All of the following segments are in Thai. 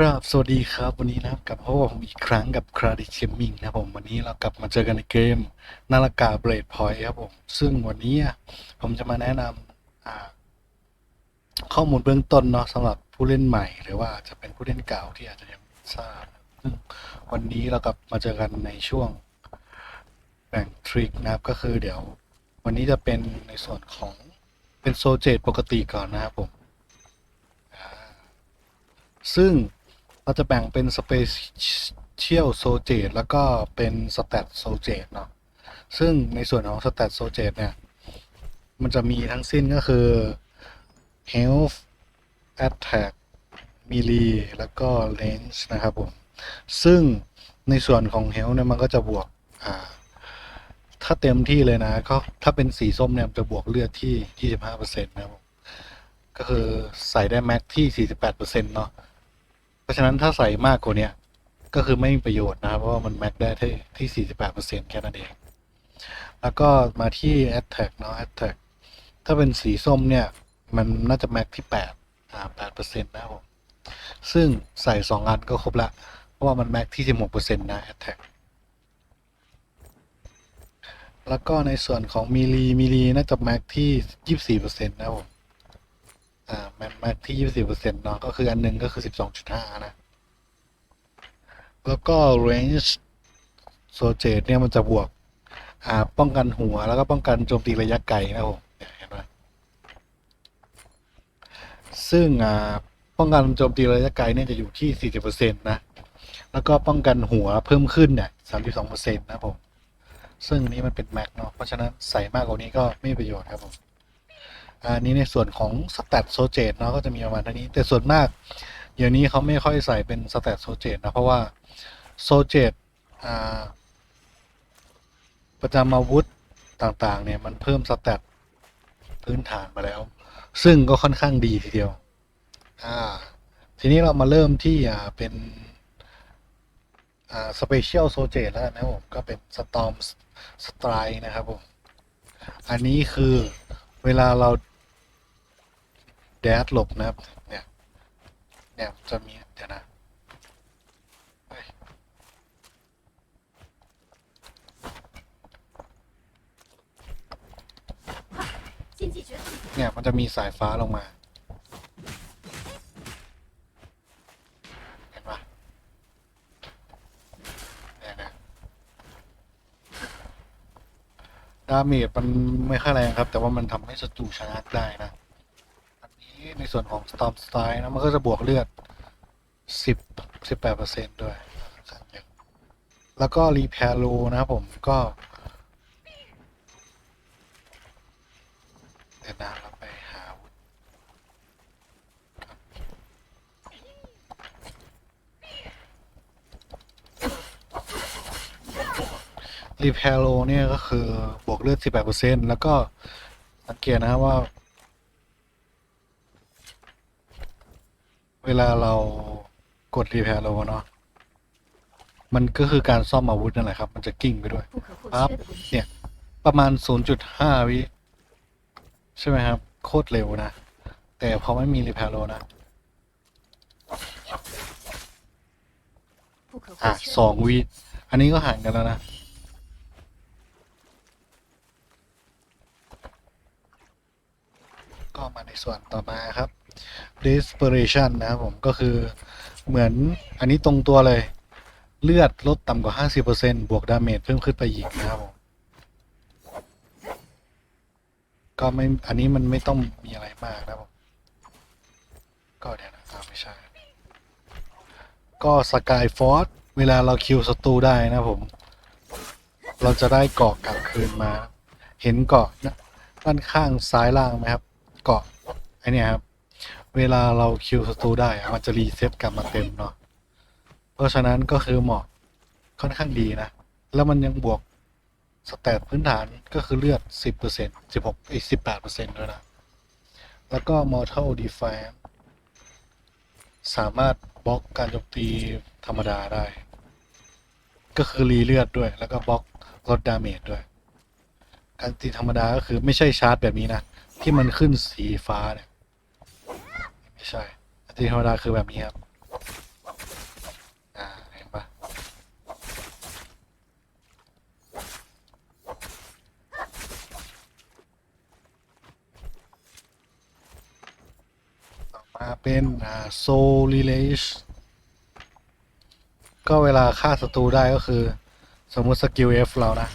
ครับสวัสดีครับวันนี้นะครับกลับพบกับผมอีกครั้งกับคราดิเชมมิงนะครับผมวันนี้เรากลับมาเจอกันในเกมนาฬิกาเบรดพอยต์ครับผมซึ่งวันนี้ผมจะมาแนะนำข้อมูลเบื้องต้นเนาะสำหรับผู้เล่นใหม่ หรือว่าจะเป็นผู้เล่นเก่าที่อาจจะยังไม่ทราบซึ่งวันนี้เรากลับมาเจอกันในช่วงแบ่งทริคนะครับก็คือเดี๋ยว วันนี้จะเป็นในส่วนของเป็นโซเจตปกติก่อนนะครับผมซึ่ง เราจะแบ่งเป็น Special s o j e t แล้วก็เป็น Stat s o j e t เนาะซึ่งในส่วนของ Stat s o j e t เนี่ย มันจะมีทั้งสิ้นก็คือ Health Attack Melee แล้วก็ Range นะครับผม ซึ่งในส่วนของ Health เนี่ย มันก็จะบวกอ่าถ้าเต็มที่เลยนะก็ถ้าเป็นสีส้มเนี่ยจะบวกเลือดที่ 25%นะครับผมก็คือใส่ได้แม็กที่ 48%เนาะ เพราะฉะนั้นถ้าใส่มากกว่านี้ก็คือไม่มีประโยชน์นะครับ เพราะว่ามันแม็กได้ที่ที่ 48%แค่นั้นเอง แล้วก็มาที่ Attack เนาะ Attack ถ้าเป็นสีส้มเนี่ย มันน่าจะแม็กที่8อ่า8%นะครับผมซึ่งใส่ 2 อันก็ครบละ เพราะว่ามันแม็กที่ 16%นะ Attack แล้วก็ในส่วนของมีลีมีลีน่าจะแม็กที่ 24%นะครับผม แม็กแม็กที่ยี่สิบเปอร์เซ็นต์เนาะก็คืออันหนึ่งก็คือสิบสองจุดห้านะ แล้วก็ range s o j e t เนี่ยมันจะบวก อ่า ป้องกันหัวแล้วก็ป้องกันโจมตีระยะไกลนะผมเห็นไหมซึ่งอ่าป้องกันโจมตีระยะไกลเนี่ยจะอยู่ที่สี่สิบเปอร์เซ็นต์นะ แล้วก็ป้องกันหัวเพิ่มขึ้นเนี่ยสามสิบสองเปอร์เซ็นต์นะผม ซึ่งนนี้มันเป็นแม็กเนาะ เพราะฉะนั้นใส่มากกว่านี้ก็ไม่มีประโยชน์ครับผม อันนี้ในส่วนของสแตทโซเจตเนาะก็จะมีประมาณเท่านี้ แต่ส่วนมากเดี๋ยวนี้เขาไม่ค่อยใส่เป็นสแตทโซเจตนะ เพราะว่าโซเจตประจำอาวุธต่างๆ เนี่ย มันเพิ่มสแตทพื้นฐานมาแล้ว ซึ่งก็ค่อนข้างดีทีเดียว อ่า ทีนี้เรามาเริ่มที่อ่าเป็นอ่าสเปเชียลโซเจตแล้วนะครับผม ก็เป็นสตอมสไตร์นะครับผม อันนี้คือเวลาเรา แดดหลบนะครับ เนี่ย เนี่ยจะมี เดี๋ยวนะเนี่ย มันจะมีสายฟ้าลงมา เห็นปะเนี่ยนะดาเมจมันไม่ค่อยแรงครับ แต่ว่ามันทำให้ศัตรูชนะได้นะ อันนี้ในส่วนของ Storm Strike นะมันก็จะบวกเลือด 10 18%ด้วยแล้วก็ Repair Low นะครับผมก็เดี๋ยวนะเราไปหาอาวุธรีแพโลเนี่ยก็คือบวกเลือด 18%แล้วก็สังเกตนะครับว่า เว ลาเรากดรีแพโลเนาะ มันก็คือการซ่อมอาวุธนั่นแหละครับ มันจะกิ้งไปด้วย 不可或 ครับ 缺的东西。 เนี่ย ประมาณ 0.5 วิ ใช่ไหมครับ โคตรเร็วนะ แต่พอไม่มีรีแพโลนะ 不可 อ่ะ 或缺 สองวิ อันนี้ก็ห่างกันแล้วนะ ก็มาในส่วนต่อมาครับ desperation นะครับผมก็คือเหมือนอันนี้ตรงตัวเลย เลือดลดต่ำกว่า 50%บวกดาเมจเพิ่มขึ้นไปอีกนะครับผมก็ไม่อันนี้มันไม่ต้องมีอะไรมากนะครับผมก็เดี๋ยวนะไม่ใช่ ก็สกายฟอร์สเวลาเราคิวศัตรูได้นะครับผม เราจะได้เกาะกลับคืนมา เห็นเกาะนะด้านข้างซ้ายล่างไหมครับ เกาะไอเนี่ยครับ เวลาเราคิวศัตรูได้อะมันจะรีเซ็ตกลับมาเต็มเนาะเพราะฉะนั้นก็คือเหมาะค่อนข้างดีนะ แล้วมันยังบวกสแตทพื้นฐานก็คือเลือด 10% 16ไอ้18%ด้วยนะ แล้วก็ Mortal Defense สามารถบล็อกการโจมตีธรรมดาได้ ก็คือรีเลือดด้วย แล้วก็บล็อกลดดาเมจด้วย การตีธรรมดาก็คือไม่ใช่ชาร์จแบบนี้นะ ที่มันขึ้นสีฟ้าเนี่ย ใช่อันที่ธรรมดาคือแบบนี้ครับอ่าเห็นปะต่อมาเป็นอ่าโซลิเลชก็เวลาฆ่าศัตรูได้ก็คือ สมมุติสกิลเอฟเรานะ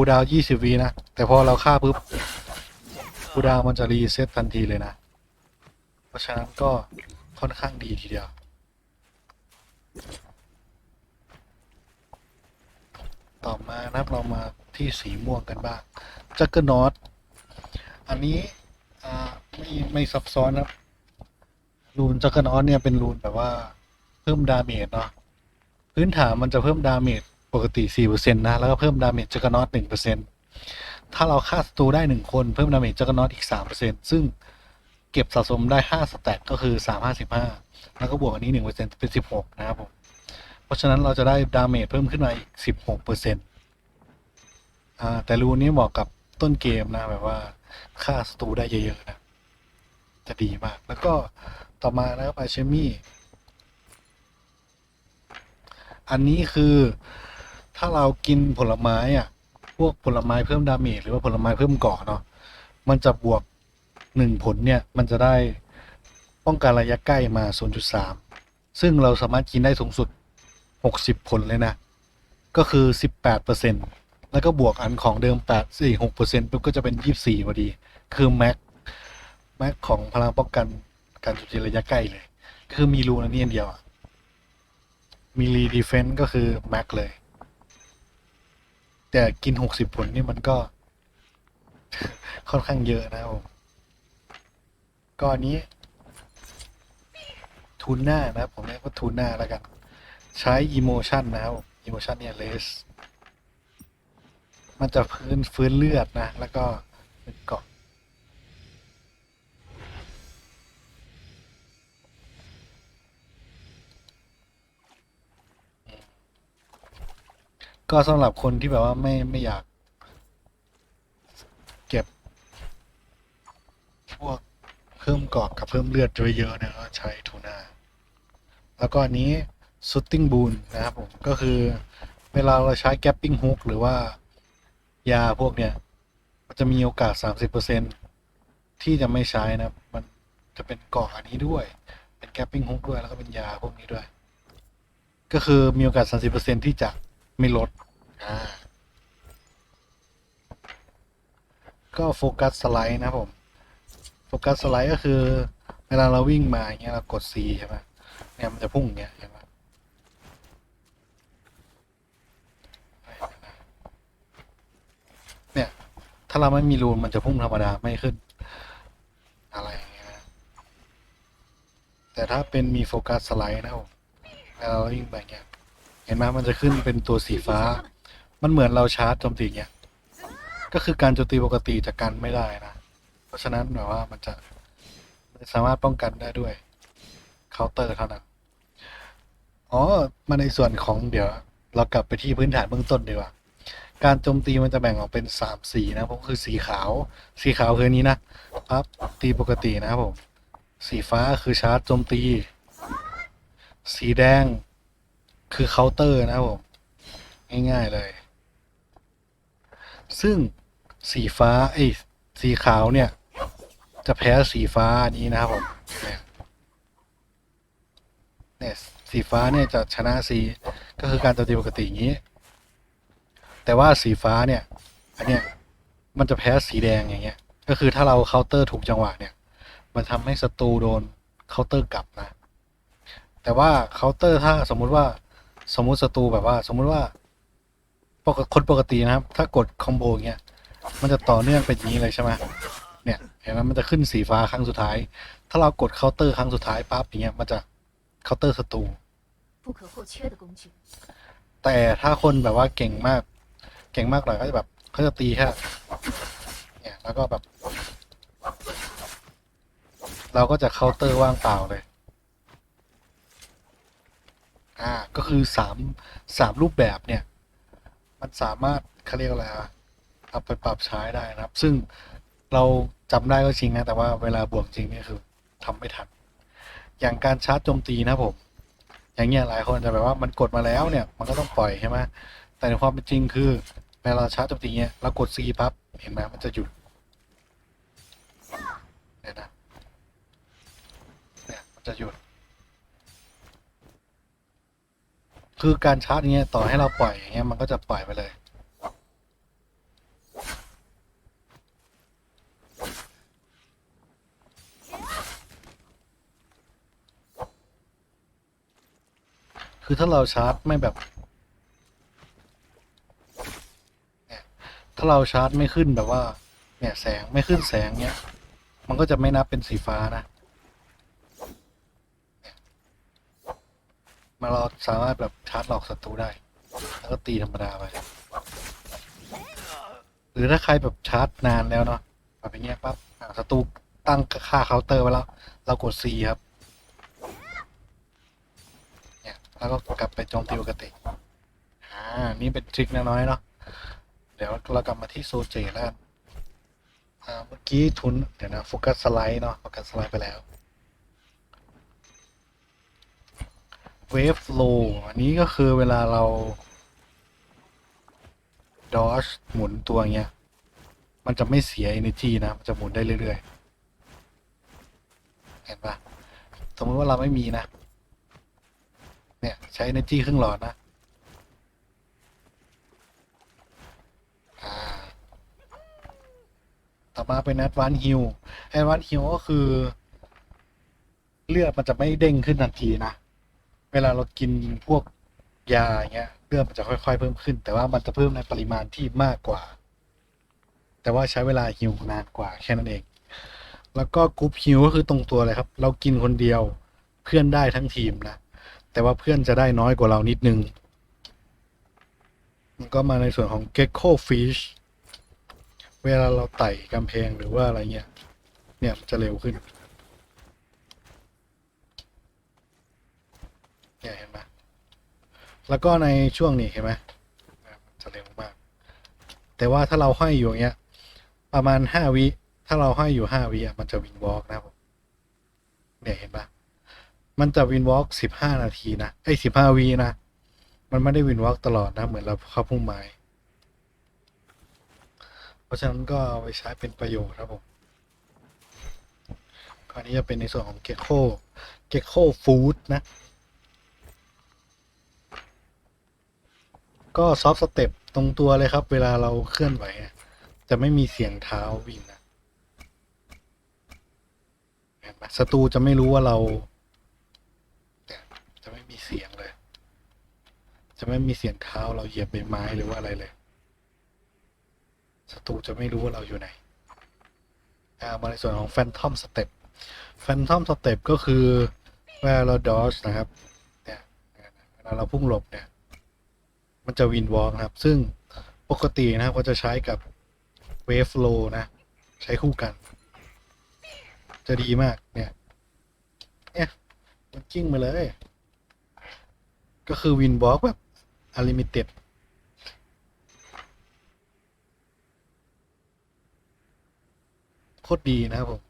คูดาวน์20วินะ แต่พอเราฆ่าปุ๊บคูดาวน์มันจะรีเซ็ตทันทีเลยนะ เพราะฉะนั้นก็ค่อนข้างดีทีเดียว ต่อมานับเรามาที่สีม่วงกันบ้างจักเกอร์นอตอันนี้ไม่ไม่ซับซ้อนนะครับรูนจักเกอร์นอตเนี่ยเป็นรูนแบบว่าเพิ่มดาเมจเนาะพื้นฐานมันจะเพิ่มดาเมจ ปกติ 4%นะ แล้วก็เพิ่มดาเมจจักเกอร์นอต1%ถ้าเราฆ่าศัตรูได้ 1 คนเพิ่มดาเมจจักเกอร์นอตอีก 3%ซึ่งเก็บสะสมได้ 5 สแต็กก็คือ 355 แล้วก็บวกอันนี้ 1%เป็น 16 นะครับผม เพราะฉะนั้นเราจะได้ดาเมจเพิ่มขึ้นมาอีก 16%อ่าแต่รูนนี้เหมาะกับต้นเกมนะแบบว่าฆ่าศัตรูได้เยอะๆนะ จะดีมาก แล้วก็ต่อมานะครับอาเชมี่ อันนี้คือ ถ้าเรากินผลไม้อะ พวกผลไม้เพิ่มดาเมจหรือว่าผลไม้เพิ่มเกาะเนาะมันจะบวกหนึ่งผลเนี่ย มันจะได้ป้องกันระยะใกล้มา 0.3 ซึ่งเราสามารถกินได้สูงสุด 60 ผลเลยนะ ก็คือ 18%แล้วก็บวกอันของเดิม 8 4 6%ปุ๊บก็จะเป็น 24พอดี คือแม็กแม็กของพลังป้องกันการโจมตีระยะใกล้เลย คือมีรูนอันนี้อันเดียว มีรีดีเฟนต์ก็คือแม็กเลย แต่กินหกสิบผลนี่มันก็ ค่อนข้างเยอะนะครับผมก็อันนี้ทูน่านะครับผมเรียกว่าทูน่าแล้วกัน ใช้อีโมชันนะครับอีโมชันเนี่ยเลสมันจะพื้นฟื้นเลือดนะ แล้วก็เป็นเกาะ ก็สำหรับคนที่แบบว่าไม่ไม่อยาก เก็บ พวกเพิ่มกาะกับเพิ่มเลือดเยอะๆเนี่ยก็ใช้ทูน่าแล้วก็อันนี้ shooting boon นะครับผมก็คือเวลาเราใช้ gapping hook หรือว่ายาพวกเนี้ยมันจะมีโอกาส 30%ที่จะไม่ใช้นะมันจะเป็นกาะอันนี้ด้วย เป็น gapping hook ด้วยแล้วก็เป็นยาพวกนี้ด้วย ก็คือมีโอกาส 30%ที่จะ ไม่ลด อ่า ก็โฟกัสสไลด์นะครับผม โฟกัสสไลด์ก็คือ เวลาเราวิ่งมาอย่างเงี้ยเรากด C ใช่ไหมเนี่ยมันจะพุ่งอย่างเงี้ยเห็นไหมเนี่ย ถ้าเราไม่มีรูนมันจะพุ่งธรรมดาไม่ขึ้น อะไรอย่างเงี้ยนะแต่ถ้าเป็นมีโฟกัสสไลด์นะครับผมเวลาเราวิ่งไปอย่างเงี้ย เห็นไหมมันจะขึ้นเป็นตัวสีฟ้า มันเหมือนเราชาร์จโจมตีเงี้ย ก็คือการโจมตีปกติจะกันไม่ได้นะ เพราะฉะนั้นแบบว่ามันจะสามารถป้องกันได้ด้วยเคาน์เตอร์เท่านั้น อ๋อ มาในส่วนของเดี๋ยว เรากลับไปที่พื้นฐานเบื้องต้นดีกว่า การโจมตีมันจะแบ่งออกเป็นสามสีนะผมคือสีขาว สีขาวคือนนี้นะปั๊บตีปกตินะครับผม สีฟ้าคือชาร์จโจมตี สีแดง คือเคาน์เตอร์นะครับผมง่ายๆเลย ซึ่งสีฟ้าไอ้สีขาวเนี่ย จะแพ้สีฟ้านี้นะครับผมเนี่ยสีฟ้าเนี่ยจะชนะสีก็คือการโจมตีปกติอย่างนี้ แต่ว่าสีฟ้าเนี่ย อันเนี้ยมันจะแพ้สีแดงอย่างเงี้ย ก็คือถ้าเราเคาน์เตอร์ถูกจังหวะเนี่ย มันทำให้ศัตรูโดนเคาน์เตอร์กลับนะ แต่ว่าเคาน์เตอร์ถ้าสมมุติว่า สมมุติศัตรูแบบว่า สมมุติว่าปกคนปกตินะครับ ถ้ากดคอมโบเงี้ยมันจะต่อเนื่องเป็นอย่างนี้เลยใช่ไหมเนี่ยเห็นไหมมันจะขึ้นสีฟ้าครั้งสุดท้าย ถ้าเรากดเคาน์เตอร์ครั้งสุดท้ายปั๊บอย่างเงี้ยมันจะเคาน์เตอร์ศัตรูแต่ถ้าคนแบบว่าเก่งมาก เก่งมากหน่อยก็จะแบบเขาจะตีแค่เนี่ยแล้วก็แบบ เราก็จะเคาน์เตอร์ว่างเปล่าเลย อ่าก็คือสามสามรูปแบบเนี่ย มันสามารถเขาเรียกอะไรอะเอาไปปรับใช้ได้นะครับ ซึ่งเราจำได้ก็จริงนะ แต่ว่าเวลาบวกจริงเนี่ยคือทำไม่ทัน อย่างการชาร์จโจมตีนะผม อย่างเงี้ยหลายคนจะแบบว่ามันกดมาแล้วเนี่ย มันก็ต้องปล่อยใช่ไหมแต่ในความเป็นจริงคือเวลาชาร์จโจมตีเนี่ยเรากดซีปั๊บเห็นไหมมันจะหยุดเนี่ยนะเนี่ยมันจะหยุด คือการชาร์จอย่างเงี้ยต่อให้เราปล่อยอย่างเงี้ยมันก็จะปล่อยไปเลย คือถ้าเราชาร์จไม่แบบเนี่ยถ้าเราชาร์จไม่ขึ้นแบบว่า เนี่ยแสงไม่ขึ้นแสงเนี้ย มันก็จะไม่นับเป็นสีฟ้านะเนี่ย มาเราสามารถแบบชาร์จหลอกศัตรูได้ แล้วก็ตีธรรมดาไป หรือถ้าใครแบบชาร์จนานแล้วเนาะแบบอย่างเงี้ยปั๊บศัตรูตั้งค่าเคาน์เตอร์ไว้แล้ว เรากด C ครับ เนี่ยแล้วก็กลับไปโจมตีปกติ อ่า นี่เป็นทริคน้อยๆเนาะ เดี๋ยวเรากลับมาที่โซเจแล้วอ่า เมื่อกี้ทุน เดี๋ยวนะ โฟกัสสไลด์เนาะ โฟกัสสไลด์ไปแล้ว เวฟโลอันนี้ก็คือเวลาเราดอชหมุนตัวเงี้ย มันจะไม่เสีย energy นะ มันจะหมุนได้เรื่อยๆ เห็นปะสมมติว่าเราไม่มีนะ เนี่ย ใช้ energy ครึ่งหลอดนะต่อมาเป็น advance heal advance heal ก็คือ เลือดมันจะไม่เด้งขึ้นทันทีนะ เวลาเรากินพวกยาอย่างเงี้ยเลือดมันจะค่อยๆเพิ่มขึ้น แต่ว่ามันจะเพิ่มในปริมาณที่มากกว่า แต่ว่าใช้เวลาฮิวนานกว่าแค่นั้นเอง แล้วก็กรุ๊ปฮิวก็คือตรงตัวเลยครับ เรากินคนเดียวเพื่อนได้ทั้งทีมนะแต่ว่าเพื่อนจะได้น้อยกว่าเรานิดนึงมันก็มาในส่วนของ gecko fish เวลาเราไต่กำแพงหรือว่าอะไรเงี้ย เนี่ยจะเร็วขึ้น เนี่ยเห็นไหมแล้วก็ในช่วงนี้เห็นไหมจะเร็วมาก แต่ว่าถ้าเราห้อยอยู่อย่างเงี้ย ประมาณห้าวิ ถ้าเราห้อยอยู่ห้าวิอะมันจะวินวอล์กนะผมเนี่ยเห็นปะมันจะวินวอล์กสิบห้านาทีนะไอ้สิบห้าวินะ มันไม่ได้วินวอล์กตลอดนะ เหมือนเราเข้าพุ่มไม้ เพราะฉะนั้นก็เอาไปใช้เป็นประโยชน์ครับผมคราวนี้จะเป็นในส่วนของเก c โคเก c โคฟู้ดนะ ก็ซอฟต์สเต็ปตรงตัวเลยครับ เวลาเราเคลื่อนไหวจะไม่มีเสียงเท้าวิ่งนะศัตรูจะไม่รู้ว่าเราเนี่ยจะไม่มีเสียงเลย จะไม่มีเสียงเท้าเราเหยียบใบไม้หรือว่าอะไรเลยศัตรูจะไม่รู้ว่าเราอยู่ไหนอ่ามาในส่วนของแฟนทอมสเต็ปแฟนทอมสเต็ปก็คือเวลาเราดอชนะครับเนี่ยเวลาเราพุ่งหลบเนี่ย มันจะวินวอล์กนะครับ ซึ่งปกตินะครับก็จะใช้กับเวฟโลนะ ใช้คู่กัน จะดีมากเนี่ยเนี่ยมันกิ้งมาเลย ก็คือวินวอล์กแบบอลิมิเต็ดโคตรดีนะครับผม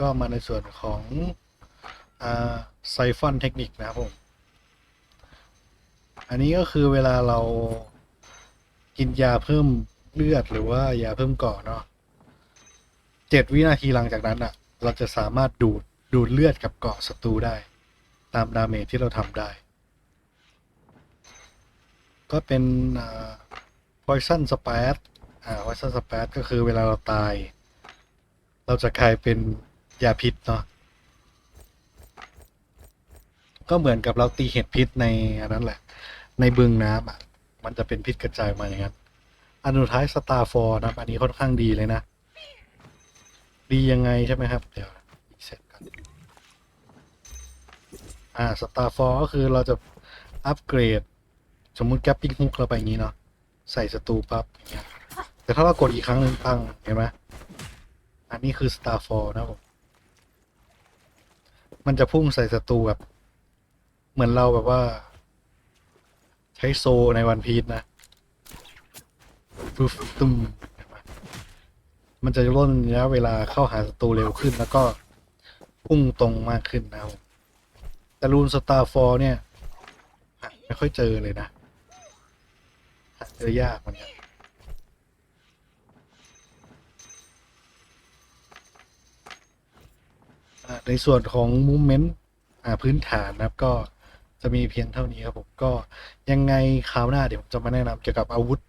ก็มาในส่วนของอไซฟอนเทคนิคนะครับผม อันนี้ก็คือเวลาเรากินยาเพิ่มเลือดหรือว่ายาเพิ่มเกาะเนาะเจ็ดวินาทีหลังจากนั้นอะ่ะ เราจะสามารถดูดดูดเลือดกับเกาะศัตรูได้ ตามดาเมจที่เราทำได้ ก็เป็นอ่า poison spat อ่า poison spat ก็คือเวลาเราตาย เราจะกลายเป็นยาพิษเนาะก็เหมือนกับเราตีเห็ดพิษในอันนั้นแหละ ในบึงน้ำอะมันจะเป็นพิษกระจายมาอย่างนั้นอันสุดท้ายสตาร์ฟอร์นะอันนี้ค่อนข้างดีเลยนะ ดียังไงใช่ไหมครับ เดี๋ยวเสร็จกันอ่าสตาร์ฟอร์ก็คือเราจะอัปเกรด สมมุติแกปปิ้งฮุกเราไปอย่างนี้เนาะใส่ศัตรูปั๊บอย่างเงี้ยแต่ถ้าเรากดอีกครั้งหนึ่งตั้งเห็นไหมอันนี้คือ Starfall นะผม มันจะพุ่งใส่ศัตรูแบบ เหมือนเราแบบว่า ใช้โซในวันพีชนะฟึบตึมมมันจะล่นระยะเวลาเข้าหาศัตรูเร็วขึ้นแล้วก็พุ่งตรงมากขึ้นนะครับแต่รูนสตาร์ฟอร์เนี่ยไม่ค่อยเจอเลยนะเจอยากเหมือนกันในส่วนของมูเมนต์พื้นฐานนะครับก็ จะมีเพียงเท่านี้ครับผมก็ยังไงคราวหน้าเดี๋ยวผมจะมาแนะนำเกี่ยวกับอาวุธ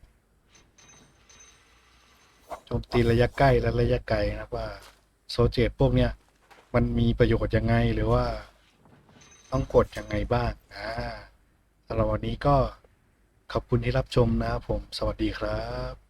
โจมตีระยะใกล้และระยะไกลนะว่าโซเจตพวกเนี้ยมันมีประโยชน์ยังไงหรือว่าต้องกดยังไงบ้างอ่าสำหรับวันนี้ก็ขอบคุณที่รับชมนะครับผม สวัสดีครับ